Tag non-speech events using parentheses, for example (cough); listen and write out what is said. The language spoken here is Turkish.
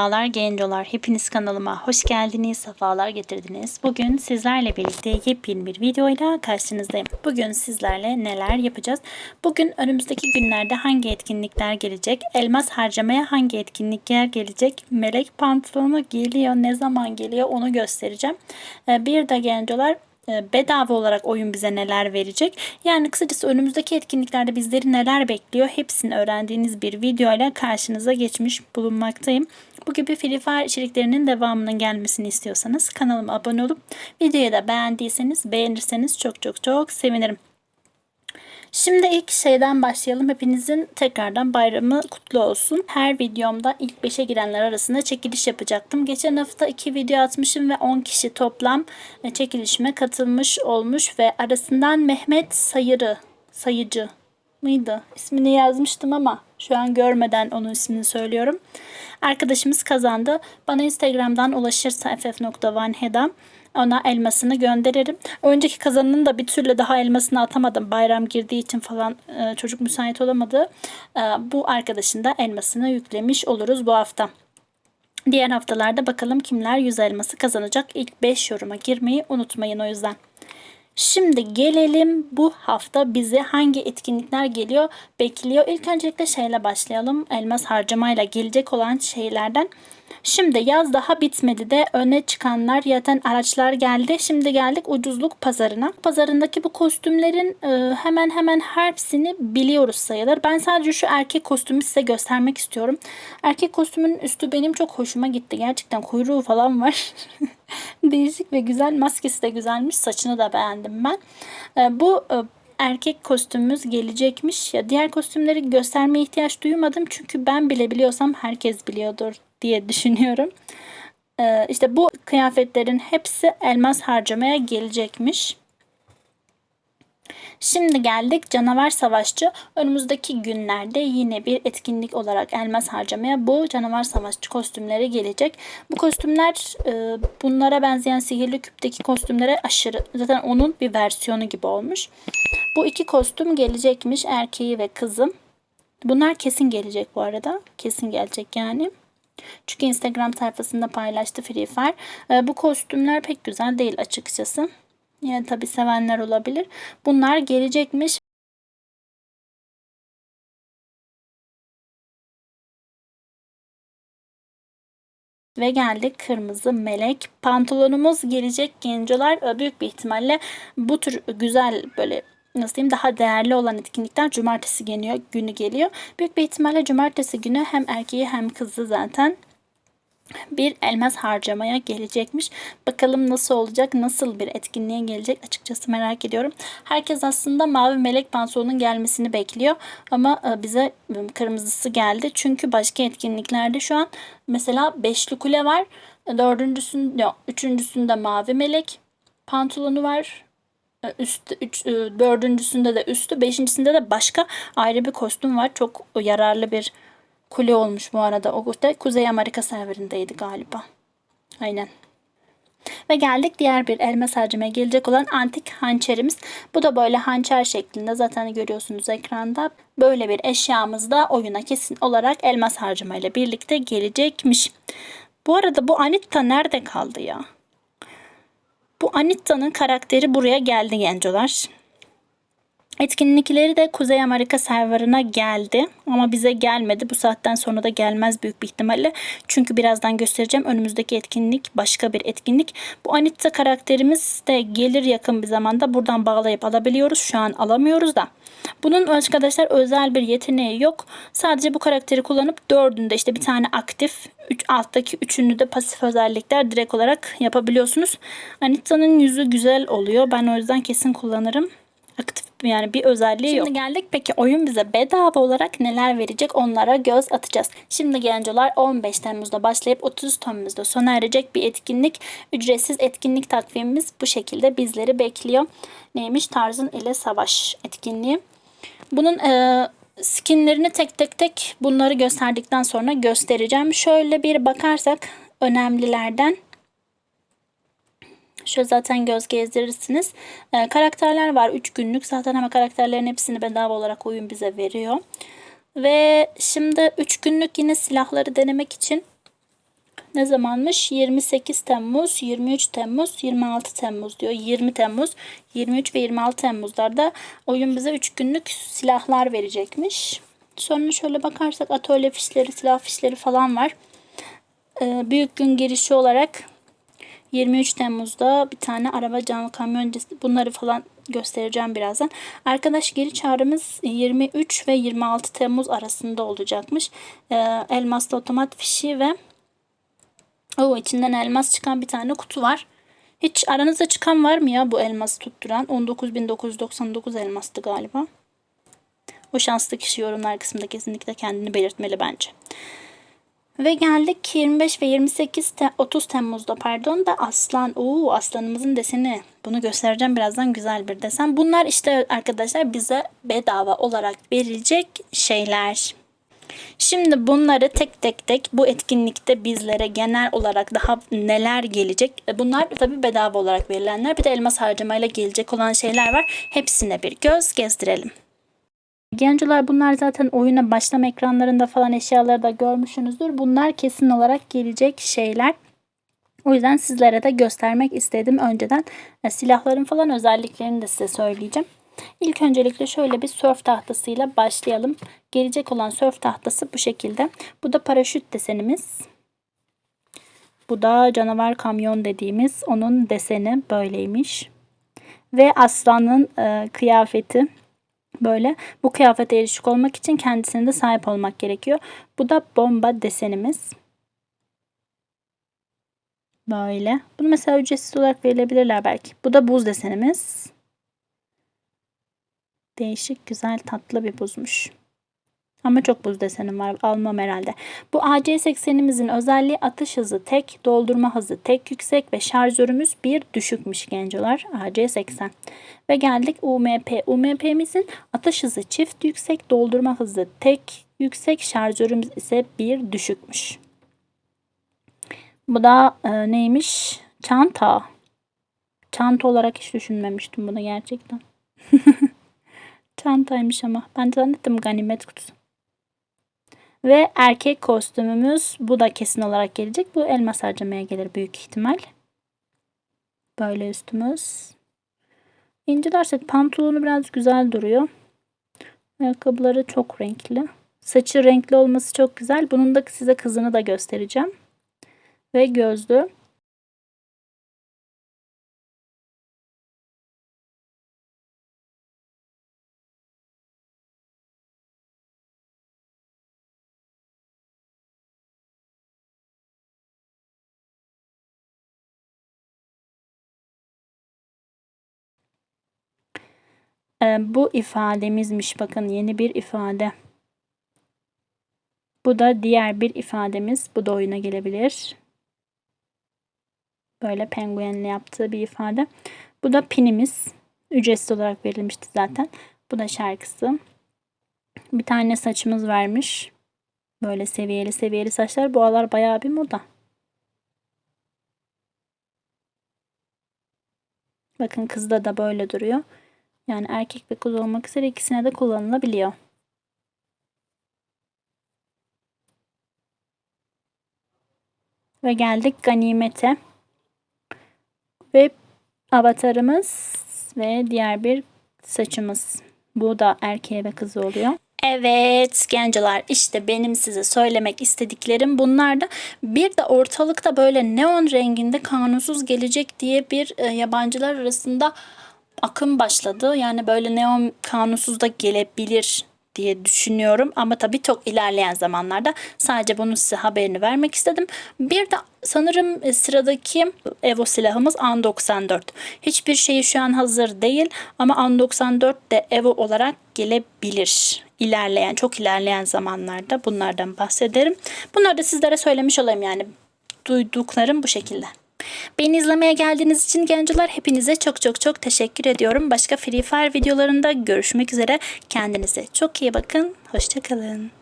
Merhabalar gencolar. Hepiniz kanalıma hoş geldiniz. Sefalar getirdiniz. Bugün sizlerle birlikte yepyeni bir videoyla karşınızdayım. Bugün sizlerle neler yapacağız? Bugün önümüzdeki günlerde hangi etkinlikler gelecek? Elmas harcamaya hangi etkinlikler gelecek? Melek pantolonu geliyor. Ne zaman geliyor onu göstereceğim. Ee, Bir de gencolar bedava olarak oyun bize neler verecek? Yani kısacası önümüzdeki etkinliklerde bizleri neler bekliyor? Hepsini öğrendiğiniz bir videoyla karşınıza geçmiş bulunmaktayım. Bu gibi Free Fire içeriklerinin devamının gelmesini istiyorsanız kanalıma abone olup videoyu da beğendiyseniz beğenirseniz çok çok çok sevinirim. Şimdi ilk şeyden başlayalım. Hepinizin tekrardan bayramı kutlu olsun. Her videomda ilk 5'e girenler arasında çekiliş yapacaktım. Geçen hafta 2 video atmışım ve 10 kişi toplam e, çekilişime katılmış olmuş ve arasından Mehmet Sayırı, Sayıcı mıydı? İsmini yazmıştım ama şu an görmeden onun ismini söylüyorum. Arkadaşımız kazandı. Bana Instagram'dan ulaşırsa ff.vanheda ona elmasını gönderirim. Önceki kazanının da bir türlü daha elmasını atamadım. Bayram girdiği için falan e, çocuk müsait olamadı. E, bu arkadaşın da elmasını yüklemiş oluruz bu hafta. Diğer haftalarda bakalım kimler 100 elması kazanacak. İlk 5 yoruma girmeyi unutmayın o yüzden. Şimdi gelelim bu hafta bize hangi etkinlikler geliyor bekliyor. İlk öncelikle şeyle başlayalım. Elmas harcamayla gelecek olan şeylerden. Şimdi yaz daha bitmedi de öne çıkanlar zaten araçlar geldi. Şimdi geldik ucuzluk pazarına. Pazarındaki bu kostümlerin e, hemen hemen hepsini biliyoruz sayılır. Ben sadece şu erkek kostümü size göstermek istiyorum. Erkek kostümün üstü benim çok hoşuma gitti. Gerçekten kuyruğu falan var. (laughs) Değişik ve güzel. Maskesi de güzelmiş. Saçını da beğendim ben. E, bu e, erkek kostümümüz gelecekmiş. Ya diğer kostümleri göstermeye ihtiyaç duymadım çünkü ben bile biliyorsam herkes biliyordur diye düşünüyorum. Ee, işte bu kıyafetlerin hepsi elmas harcamaya gelecekmiş. Şimdi geldik canavar savaşçı. Önümüzdeki günlerde yine bir etkinlik olarak elmas harcamaya bu canavar savaşçı kostümleri gelecek. Bu kostümler e, bunlara benzeyen sihirli küpteki kostümlere aşırı zaten onun bir versiyonu gibi olmuş. Bu iki kostüm gelecekmiş erkeği ve kızım. Bunlar kesin gelecek bu arada. Kesin gelecek yani. Çünkü Instagram sayfasında paylaştı Free Fire. E, bu kostümler pek güzel değil açıkçası. Yani tabi sevenler olabilir. Bunlar gelecekmiş. Ve geldik kırmızı melek. Pantolonumuz gelecek gencolar. Büyük bir ihtimalle bu tür güzel böyle nasıl diyeyim daha değerli olan etkinlikler cumartesi geliyor, günü geliyor. Büyük bir ihtimalle cumartesi günü hem erkeği hem kızı zaten bir elmas harcamaya gelecekmiş. Bakalım nasıl olacak, nasıl bir etkinliğe gelecek açıkçası merak ediyorum. Herkes aslında mavi melek pantolonun gelmesini bekliyor ama e, bize ıı, kırmızısı geldi. Çünkü başka etkinliklerde şu an mesela beşli kule var. Dördüncüsünde, üçüncüsünde mavi melek pantolonu var. E, üst, üç, e, dördüncüsünde de üstü, beşincisinde de başka ayrı bir kostüm var. Çok yararlı bir kule olmuş bu arada. O da Kuzey Amerika serverindeydi galiba. Aynen. Ve geldik diğer bir elmas harcamaya gelecek olan antik hançerimiz. Bu da böyle hançer şeklinde zaten görüyorsunuz ekranda. Böyle bir eşyamız da oyuna kesin olarak elmas harcamayla birlikte gelecekmiş. Bu arada bu Anita nerede kaldı ya? Bu Anita'nın karakteri buraya geldi gencolar. Etkinlikleri de Kuzey Amerika serverına geldi ama bize gelmedi. Bu saatten sonra da gelmez büyük bir ihtimalle. Çünkü birazdan göstereceğim önümüzdeki etkinlik başka bir etkinlik. Bu Anita karakterimiz de gelir yakın bir zamanda. Buradan bağlayıp alabiliyoruz. Şu an alamıyoruz da. Bunun arkadaşlar özel bir yeteneği yok. Sadece bu karakteri kullanıp dördünde işte bir tane aktif, üç, alttaki üçünü de pasif özellikler direkt olarak yapabiliyorsunuz. Anita'nın yüzü güzel oluyor. Ben o yüzden kesin kullanırım aktif yani bir özelliği Şimdi yok. Şimdi geldik peki oyun bize bedava olarak neler verecek onlara göz atacağız. Şimdi gencolar 15 Temmuz'da başlayıp 30 Temmuz'da sona erecek bir etkinlik. Ücretsiz etkinlik takvimimiz bu şekilde bizleri bekliyor. Neymiş? Tarzın ile Savaş etkinliği. Bunun e, skinlerini tek tek tek bunları gösterdikten sonra göstereceğim. Şöyle bir bakarsak önemlilerden Şöyle zaten göz gezdirirsiniz. Ee, karakterler var 3 günlük. Zaten ama karakterlerin hepsini bedava olarak oyun bize veriyor. Ve şimdi 3 günlük yine silahları denemek için ne zamanmış? 28 Temmuz, 23 Temmuz, 26 Temmuz diyor. 20 Temmuz, 23 ve 26 Temmuzlarda oyun bize 3 günlük silahlar verecekmiş. Sonra şöyle bakarsak atölye fişleri, silah fişleri falan var. Ee, büyük gün girişi olarak 23 Temmuz'da bir tane araba canlı kamyon bunları falan göstereceğim birazdan. Arkadaş geri çağrımız 23 ve 26 Temmuz arasında olacakmış. Ee, elmaslı otomat fişi ve o içinden elmas çıkan bir tane kutu var. Hiç aranızda çıkan var mı ya bu elması tutturan? 19.999 elmastı galiba. O şanslı kişi yorumlar kısmında kesinlikle kendini belirtmeli bence. Ve geldik 25 ve 28 te 30 Temmuz'da pardon da aslan. Oo aslanımızın deseni. Bunu göstereceğim birazdan güzel bir desen. Bunlar işte arkadaşlar bize bedava olarak verilecek şeyler. Şimdi bunları tek tek tek bu etkinlikte bizlere genel olarak daha neler gelecek? E, bunlar tabi bedava olarak verilenler. Bir de elmas harcamayla gelecek olan şeyler var. Hepsine bir göz gezdirelim. Gencolar bunlar zaten oyuna başlama ekranlarında falan eşyaları da görmüşsünüzdür. Bunlar kesin olarak gelecek şeyler. O yüzden sizlere de göstermek istedim önceden. E, silahların falan özelliklerini de size söyleyeceğim. İlk öncelikle şöyle bir surf tahtasıyla başlayalım. Gelecek olan surf tahtası bu şekilde. Bu da paraşüt desenimiz. Bu da canavar kamyon dediğimiz onun deseni böyleymiş. Ve aslanın e, kıyafeti böyle. Bu kıyafete erişik olmak için kendisine de sahip olmak gerekiyor. Bu da bomba desenimiz. Böyle. Bunu mesela ücretsiz olarak verilebilirler belki. Bu da buz desenimiz. Değişik, güzel, tatlı bir buzmuş. Ama çok buz desenim var. Almam herhalde. Bu AC80'imizin özelliği atış hızı tek, doldurma hızı tek yüksek ve şarjörümüz bir düşükmüş gencolar. AC80. Ve geldik UMP. UMP'mizin atış hızı çift yüksek, doldurma hızı tek yüksek, şarjörümüz ise bir düşükmüş. Bu da e, neymiş? Çanta. Çanta olarak hiç düşünmemiştim bunu gerçekten. (laughs) Çantaymış ama. Ben zannettim ganimet kutusu. Ve erkek kostümümüz bu da kesin olarak gelecek. Bu elmas harcamaya gelir büyük ihtimal. Böyle üstümüz. İncilersek pantolonu biraz güzel duruyor. Ayakkabıları çok renkli. Saçı renkli olması çok güzel. Bunun da size kızını da göstereceğim. Ve gözlü. Ee, bu ifademizmiş bakın yeni bir ifade. Bu da diğer bir ifademiz. Bu da oyuna gelebilir. Böyle penguenle yaptığı bir ifade. Bu da pinimiz. Ücretsiz olarak verilmişti zaten. Bu da şarkısı. Bir tane saçımız vermiş. Böyle seviyeli seviyeli saçlar. Bu aralar bayağı bir moda. Bakın kızda da böyle duruyor. Yani erkek ve kız olmak üzere ikisine de kullanılabiliyor. Ve geldik ganimete. Ve avatarımız ve diğer bir saçımız. Bu da erkeğe ve kızı oluyor. Evet gencolar işte benim size söylemek istediklerim bunlar da bir de ortalıkta böyle neon renginde kanunsuz gelecek diye bir e, yabancılar arasında akım başladı. Yani böyle neon kanunsuz da gelebilir diye düşünüyorum. Ama tabii çok ilerleyen zamanlarda sadece bunun size haberini vermek istedim. Bir de sanırım e, sıradaki Evo silahımız An-94. Hiçbir şeyi şu an hazır değil ama An-94 de Evo olarak gelebilir. İlerleyen, çok ilerleyen zamanlarda bunlardan bahsederim. Bunları da sizlere söylemiş olayım yani. Duyduklarım bu şekilde. Beni izlemeye geldiğiniz için gençler hepinize çok çok çok teşekkür ediyorum. Başka Free Fire videolarında görüşmek üzere. Kendinize çok iyi bakın. Hoşçakalın.